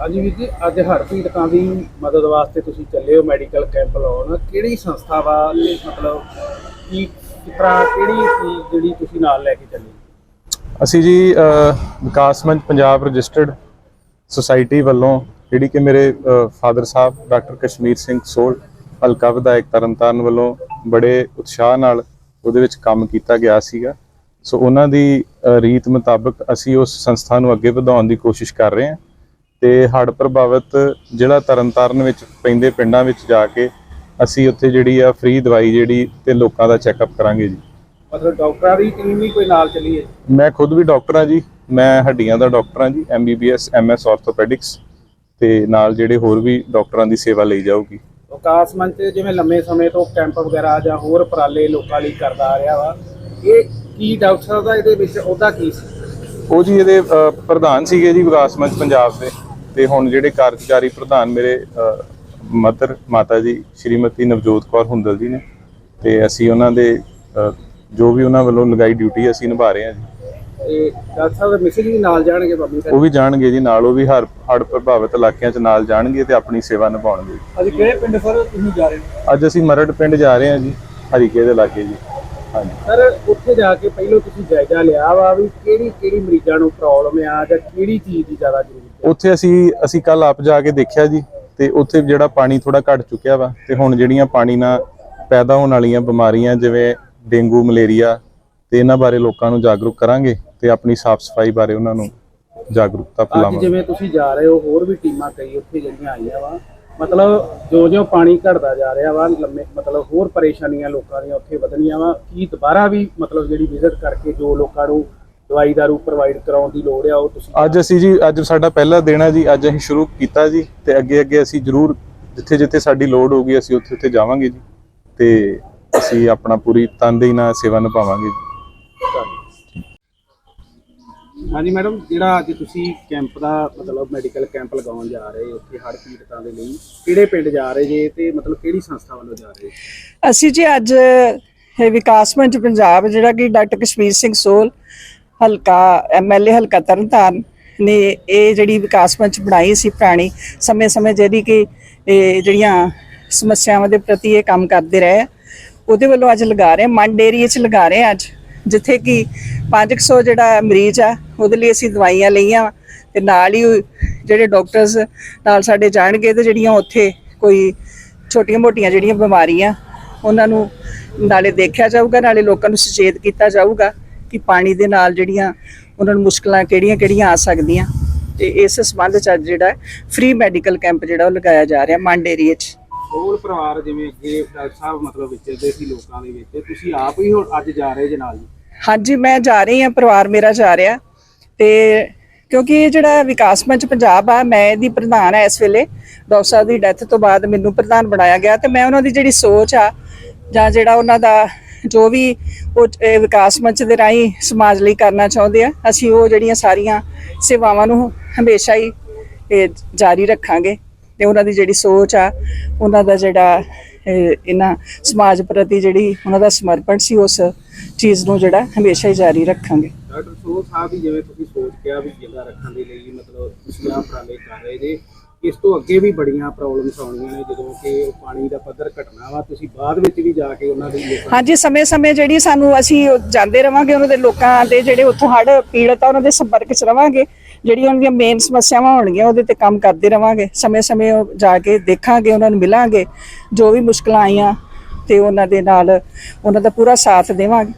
ਹਾਂਜੀ ਵੀਰ ਜੀ, ਅੱਜ ਹੜ੍ਹ ਪੀੜਤਾਂ ਦੀ ਮਦਦ ਵਾਸਤੇ ਤੁਸੀਂ ਚੱਲੇ ਹੋ ਮੈਡੀਕਲ ਕੈਂਪ ਲਾਉਣ। ਕਿਹੜੀ ਸੰਸਥਾ ਵਾ ਤੇ ਮਤਲਬ ਕੀ ਕਿਸ ਕਿਹੜੀ ਚੀਜ਼ ਜਿਹੜੀ ਤੁਸੀਂ ਨਾਲ ਲੈ ਕੇ ਚੱਲੇ? ਅਸੀਂ ਜੀ ਵਿਕਾਸ ਮੰਚ ਪੰਜਾਬ ਰਜਿਸਟਰਡ ਸੁਸਾਇਟੀ ਵੱਲੋਂ ਜਿਹੜੀ ਕਿ ਮੇਰੇ ਫਾਦਰ ਸਾਹਿਬ ਡਾਕਟਰ ਕਸ਼ਮੀਰ ਸਿੰਘ ਸੋਲ, ਹਲਕਾ ਵਿਧਾਇਕ ਤਰਨਤਾਰਨ ਵੱਲੋਂ ਬੜੇ ਉਤਸ਼ਾਹ ਨਾਲ ਉਹਦੇ ਵਿੱਚ ਕੰਮ ਕੀਤਾ ਗਿਆ ਸੀਗਾ। ਸੋ ਉਹਨਾਂ ਦੀ ਰੀਤ ਮੁਤਾਬਕ ਅਸੀਂ ਉਸ ਸੰਸਥਾ ਨੂੰ ਅੱਗੇ ਵਧਾਉਣ ਦੀ ਕੋਸ਼ਿਸ਼ ਕਰ ਰਹੇ ਹਾਂ। ਤੇ ਹੜ੍ਹ ਪ੍ਰਭਾਵਿਤ ਜ਼ਿਲ੍ਹਾ ਤਰਨਤਾਰਨ ਵਿੱਚ ਪੈਂਦੇ ਪਿੰਡਾਂ ਵਿੱਚ ਜਾ ਕੇ ਅਸੀਂ ਉੱਥੇ ਜਿਹੜੀ ਆ ਫ੍ਰੀ ਦਵਾਈ ਜਿਹੜੀ ਤੇ ਲੋਕਾਂ ਦਾ ਚੈੱਕਅਪ ਕਰਾਂਗੇ ਜੀ। ਮਤਲਬ ਡਾਕਟਰਾਂ ਦੀ ਟੀਮ ਵੀ ਕੋਈ ਨਾਲ ਚੱਲੀ ਹੈ ਮੈਂ ਖੁਦ ਵੀ ਡਾਕਟਰ ਹਾਂ ਜੀ। ਮੈਂ ਹੱਡੀਆਂ ਦਾ ਡਾਕਟਰ ਹਾਂ ਜੀ ਐਮਬੀਬੀਐਸ ਐਮਐਸ ਆਰਥੋਪੈਡਿਕਸ ਤੇ ਨਾਲ ਜਿਹੜੇ ਹੋਰ ਵੀ ਡਾਕਟਰਾਂ ਦੀ ਸੇਵਾ ਲਈ ਜਾਊਗੀ। ਵਿਕਾਸ ਮੰਚ ਜਿਵੇਂ ਲੰਮੇ ਸਮੇਂ ਤੋਂ ਕੈਂਪ ਵਗੈਰਾ ਜਾਂ ਹੋਰ ਉਪਰਾਲੇ ਲੋਕਾਂ ਲਈ ਕਰਦਾ ਆ ਰਿਹਾ ਵਾ ਇਹ ਕੀ ਡਾਕਟਰ ਦਾ ਇਹਦੇ ਵਿੱਚ ਉਹਦਾ ਕੀ ਸੀ? ਉਹ ਜੀ ਇਹਦੇ ਅ, ਪ੍ਰਧਾਨ ਸੀਗੇ ਜੀ ਵਿਕਾਸ ਮੰਚ ਪੰਜਾਬ ਦੇ। ਤੇ ਹੁਣ ਜਿਹੜੇ ਕਾਰਜਕਾਰੀ ਪ੍ਰਧਾਨ ਮੇਰੇ ਮਦਰ ਮਾਤਾ ਜੀ ਸ਼੍ਰੀਮਤੀ ਨਵਜੋਤ ਕੌਰ ਹੁੰਦਲ ਜੀ ਨੇ ਤੇ ਅਸੀਂ ਉਹਨਾਂ ਦੇ ਜੋ ਵੀ ਉਹਨਾਂ ਵੱਲੋਂ ਲਗਾਈ ਡਿਊਟੀ ਅਸੀਂ ਨਿਭਾ ਰਹੇ ਹਾਂ ਜੀ। ਤੇ ਡਾਕਟਰ ਸਾਹਿਬ ਦੇ ਮਿਸਿਜ ਵੀ ਨਾਲ ਜਾਣਗੇ ਬਾਬੂ ਉਹ ਵੀ ਜਾਣਗੇ ਜੀ ਨਾਲ ਉਹ ਵੀ ਹਰ ਹੜ੍ਹ ਪ੍ਰਭਾਵਿਤ ਇਲਾਕਿਆਂ 'ਚ ਨਾਲ ਜਾਣਗੇ ਤੇ ਆਪਣੀ ਸੇਵਾ ਨਿਭਾਉਣਗੇ। ਅੱਜ ਕਿਹੜੇ ਪਿੰਡ ਸਰ ਤੁਸੀਂ ਜਾ ਰਹੇ ਹੋ? ਅੱਜ ਅਸੀਂ ਮਰੜ ਪਿੰਡ ਜਾ ਰਹੇ ਹਾਂ ਜੀ ਹਰੀਕੇ ਦੇ ਜੀ। ਸਰ ਉੱਥੇ ਜਾ ਕੇ ਪਹਿਲਾਂ ਤੁਸੀਂ ਜਾਇਜ਼ਾ ਲਿਆ ਵਾ ਵੀ ਕਿਹੜੀ ਕਿਹੜੀ ਮਰੀਜ਼ਾਂ ਨੂੰ ਪ੍ਰੋਬਲਮ ਆ ਜਾਂ ਕਿਹੜੀ ਚੀਜ਼ ਦੀ ਜ਼ਿਆਦਾ ਜ਼ਰੂਰਤ ਹੈ ਉੱਥੇ ਅਸੀਂ ਅਸੀਂ ਕੱਲ ਆਪ ਜਾ ਕੇ ਦੇਖਿਆ ਜੀ ਤੇ ਉੱਥੇ ਜਿਹੜਾ ਪਾਣੀ ਥੋੜਾ ਘਟ ਚੁੱਕਿਆ ਵਾ ਤੇ ਹੁਣ ਜਿਹੜੀਆਂ ਪਾਣੀ ਨਾਲ ਪੈਦਾ ਹੋਣ ਵਾਲੀਆਂ ਬਿਮਾਰੀਆਂ ਜਿਵੇਂ ਡੇਂਗੂ ਮਲੇਰੀਆ ਤੇ ਇਹਨਾਂ ਬਾਰੇ ਲੋਕਾਂ ਨੂੰ ਜਾਗਰੂਕ ਕਰਾਂਗੇ ਤੇ ਆਪਣੀ ਸਾਫ਼ ਸਫ਼ਾਈ ਬਾਰੇ ਉਹਨਾਂ ਨੂੰ ਜਾਗਰੂਕਤਾ ਅੱਜ ਜਿਵੇਂ ਤੁਸੀਂ ਜਾ ਰਹੇ ਹੋ ਹੋਰ ਵੀ ਟੀਮਾਂ ਕਈ ਉੱਥੇ ਜਿਹੜੀਆਂ ਆਈਆਂ ਵਾ ਮਤਲਬ ਜੋ ਜੋ ਪਾਣੀ ਘਟਦਾ ਜਾ ਰਿਹਾ ਵਾ, ਲੰਮੇ, ਮਤਲਬ ਹੋਰ ਪਰੇਸ਼ਾਨੀਆਂ ਲੋਕਾਂ ਦੀਆਂ ਉੱਥੇ ਵਧਣੀਆਂ ਵਾ। ਕੀ ਦੁਬਾਰਾ ਵੀ ਮਤਲਬ ਜਿਹੜੀ ਵਿਜ਼ਿਟ ਕਰਕੇ ਜੋ ਲੋਕਾਂ ਨੂੰ ਦਵਾਈ ਦਾਰੂ ਪ੍ਰੋਵਾਈਡ ਕਰਾਉਣ ਦੀ ਲੋੜ ਆ, ਉਹ ਤੁਸੀਂ ਅੱਜ ਅਸੀਂ ਜੀ, ਅੱਜ ਸਾਡਾ ਪਹਿਲਾ ਦਿਨ ਆ ਜੀ, ਅੱਜ ਅਸੀਂ ਸ਼ੁਰੂ ਕੀਤਾ ਜੀ ਤੇ ਅੱਗੇ ਅੱਗੇ ਅਸੀਂ ਜ਼ਰੂਰ ਜਿੱਥੇ ਜਿੱਥੇ ਸਾਡੀ ਲੋੜ ਹੋਊਗੀ ਅਸੀਂ ਉੱਥੇ ਉੱਥੇ ਜਾਵਾਂਗੇ ਜੀ ਤੇ ਅਸੀਂ ਆਪਣਾ ਪੂਰੀ ਤਨਦੇਹੀ ਨਾਲ ਸੇਵਾ ਨਿਭਾਵਾਂਗੇ ਜੀ। ਹਾਂਜੀ ਮੈਡਮ, ਜਿਹੜਾ ਅੱਜ ਤੁਸੀਂ ਕੈਂਪ ਦਾ ਮਤਲਬ ਮੈਡੀਕਲ ਕੈਂਪ ਲਗਾਉਣ ਜਾ ਰਹੇ ਹੋ ਉੱਥੇ ਹੜ੍ਹ ਪੀੜਤਾਂ ਦੇ ਲਈ ਕਿਹੜੇ ਪਿੰਡ ਜਾ ਰਹੇ ਜੇ ਤੇ ਮਤਲਬ ਕਿਹੜੀ ਸੰਸਥਾ ਵੱਲੋਂ ਜਾ ਰਹੇ ਅਸੀਂ ਜੀ ਅੱਜ, ਇਹ ਵਿਕਾਸ ਮੰਚ ਪੰਜਾਬ, ਜਿਹੜਾ ਕਿ ਡਾਕਟਰ ਕਸ਼ਮੀਰ ਸਿੰਘ ਸੋਲ, ਹਲਕਾ ਐਮਐਲਏ ਹਲਕਾ ਤਰਨਤਾਰਨ ਨੇ ਇਹ ਜਿਹੜੀ ਵਿਕਾਸ ਮੰਚ ਬਣਾਈ ਸੀ ਪੁਰਾਣੀ, ਸਮੇਂ-ਸਮੇਂ ਜਿਹੜੀ ਕਿ ਇਹ ਜਿਹੜੀਆਂ ਸਮੱਸਿਆਵਾਂ ਦੇ ਪ੍ਰਤੀ ਇਹ ਕੰਮ ਕਰਦੇ ਰਹੇ ਆ। ਉਹਦੇ ਵੱਲੋਂ ਅੱਜ ਲਗਾ ਰਹੇ ਮੰਡ ਏਰੀਏ 'ਚ ਲਗਾ ਰਹੇ ਆ ਅੱਜ ਜਿੱਥੇ ਕਿ 500 ਜਿਹੜਾ ਮਰੀਜ਼ ਆ, ਉਹਦੇ ਲਈ ਅਸੀਂ ਦਵਾਈਆਂ ਲਈਆਂ ਤੇ ਨਾਲ ਹੀ ਜਿਹੜੇ ਡਾਕਟਰਸ ਨਾਲ ਸਾਡੇ ਜਾਣਗੇ ਤੇ ਜਿਹੜੀਆਂ ਉੱਥੇ ਕੋਈ ਛੋਟੀਆਂ-ਮੋਟੀਆਂ ਜਿਹੜੀਆਂ ਬਿਮਾਰੀਆਂ, ਉਹਨਾਂ ਨੂੰ ਨਾਲੇ ਦੇਖਿਆ ਜਾਊਗਾ, ਨਾਲੇ ਲੋਕਾਂ ਨੂੰ ਸੁਚੇਤ ਕੀਤਾ ਜਾਊਗਾ ਕਿ ਪਾਣੀ ਦੇ ਨਾਲ ਜਿਹੜੀਆਂ ਉਹਨਾਂ ਨੂੰ ਮੁਸ਼ਕਲਾਂ ਕਿਹੜੀਆਂ-ਕਿਹੜੀਆਂ ਆ ਸਕਦੀਆਂ। ਤੇ ਇਸ ਸੰਬੰਧ ਚ ਅੱਜ ਜਿਹੜਾ ਫ੍ਰੀ ਮੈਡੀਕਲ ਕੈਂਪ ਜਿਹੜਾ ਉਹ ਲਗਾਇਆ ਜਾ ਰਿਹਾ ਮੰਡ ਏਰੀਏ 'ਚ। ਸੋਲ ਪਰਿਵਾਰ ਜਿਵੇਂ ਅੱਗੇ ਡਾਕਟਰ ਸਾਹਿਬ ਮਤਲਬ ਵਿਚਰਦੇ ਸੀ ਲੋਕਾਂ ਦੇ ਵਿੱਚ, ਤੁਸੀਂ ਆਪ ਹੀ ਹੁਣ ਅੱਜ ਜਾ ਰਹੇ ਜੇ ਨਾਲ? ਜੀ ਹਾਂਜੀ, ਮੈਂ ਜਾ ਰਹੀ ਹਾਂ, ਪਰਿਵਾਰ ਮੇਰਾ ਜਾ ਰਿਹਾ। ਤੇ ਕਿਉਂਕਿ ਇਹ ਜਿਹੜਾ ਵਿਕਾਸ ਮੰਚ ਪੰਜਾਬ ਆ, ਮੈਂ ਇਹਦੀ ਪ੍ਰਧਾਨ ਆ ਇਸ ਵੇਲੇ। ਡਾਕਟਰ ਸਾਹਿਬ ਦੀ ਡੈਥ ਤੋਂ ਬਾਅਦ ਮੈਨੂੰ ਪ੍ਰਧਾਨ ਬਣਾਇਆ ਗਿਆ ਤੇ ਮੈਂ ਉਹਨਾਂ ਦੀ ਜਿਹੜੀ ਸੋਚ ਆ, ਜਾਂ ਜਿਹੜਾ ਉਹਨਾਂ ਦਾ ਜੋ ਵੀ ਉਹ ਵਿਕਾਸ ਮੰਚ ਦੇ ਰਾਹੀਂ ਸਮਾਜ ਲਈ ਕਰਨਾ ਚਾਹੁੰਦੇ ਆ, ਅਸੀਂ ਉਹ ਜਿਹੜੀਆਂ ਸਾਰੀਆਂ ਸੇਵਾਵਾਂ ਨੂੰ ਹਮੇਸ਼ਾ ਹੀ, ਇਹ ਜਾਰੀ ਰੱਖਾਂਗੇ। ਤੇ ਉਹਨਾਂ ਦੀ ਜਿਹੜੀ ਸੋਚ ਆ, ਉਹਨਾਂ ਦਾ ਜਿਹੜਾ ਇਹਨਾਂ ਸਮਾਜ ਪ੍ਰਤੀ ਜਿਹੜੀ ਉਹਨਾਂ ਦਾ ਸਮਰਪਣ ਸੀ ਉਸ ਚੀਜ਼ ਨੂੰ ਜਿਹੜਾ ਹਮੇਸ਼ਾ ਹੀ ਜਾਰੀ ਰੱਖਾਂਗੇ। ਡਾਕਟਰ ਸੋਲ ਸਾਹਿਬ ਦੀ ਜਿਵੇਂ ਤੁਸੀਂ ਸੋਚ ਕਿਹਾ ਵੀ ਜਿੰਦਾ ਰੱਖਣ ਦੇ ਲਈ ਮਤਲਬ ਤੁਸੀਂ ਆਹ ਉਪਰਾਲੇ ਕਰ ਰਹੇ ਜੇ ਇਸ ਤੋਂ ਅੱਗੇ ਵੀ ਬੜੀਆਂ ਪ੍ਰੋਬਲਮਸ ਆਉਣੀਆਂ ਨੇ ਜਦੋਂ ਕਿ ਪਾਣੀ ਦਾ ਪੱਧਰ ਘਟਣਾ ਵਾ ਤੁਸੀਂ ਬਾਅਦ ਵਿੱਚ ਵੀ ਜਾ ਕੇ ਉਹਨਾਂ ਦੇ ਹਾਂਜੀ ਸਮੇਂ-ਸਮੇਂ ਜਿਹੜੀ ਸਾਨੂੰ ਅਸੀਂ ਜਾਂਦੇ ਰਵਾਂਗੇ ਉਹਨਾਂ ਦੇ ਲੋਕਾਂ ਦੇ ਜਿਹੜੇ ਉੱਥੋਂ ਹੜ੍ਹ ਪੀੜਤ ਆ ਉਹਨਾਂ ਦੇ ਸੰਪਰਕ 'ਚ ਰਵਾਂਗੇ। ਜਿਹੜੀਆਂ ਉਹਨਾਂ ਦੀਆਂ ਮੇਨ ਸਮੱਸਿਆਵਾਂ ਹੋਣਗੀਆਂ, ਉਹਦੇ ਤੇ ਕੰਮ ਕਰਦੇ ਰਵਾਂਗੇ। ਸਮੇਂ-ਸਮੇਂ ਉਹ ਜਾ ਕੇ ਦੇਖਾਂਗੇ, ਉਹਨਾਂ ਨੂੰ ਮਿਲਾਂਗੇ। ਜੋ ਵੀ ਮੁਸ਼ਕਲਾਂ ਆਈਆਂ, ਤੇ ਉਹਨਾਂ ਦੇ ਨਾਲ, ਉਹਨਾਂ ਦਾ ਪੂਰਾ ਸਾਥ ਦੇਵਾਂਗੇ।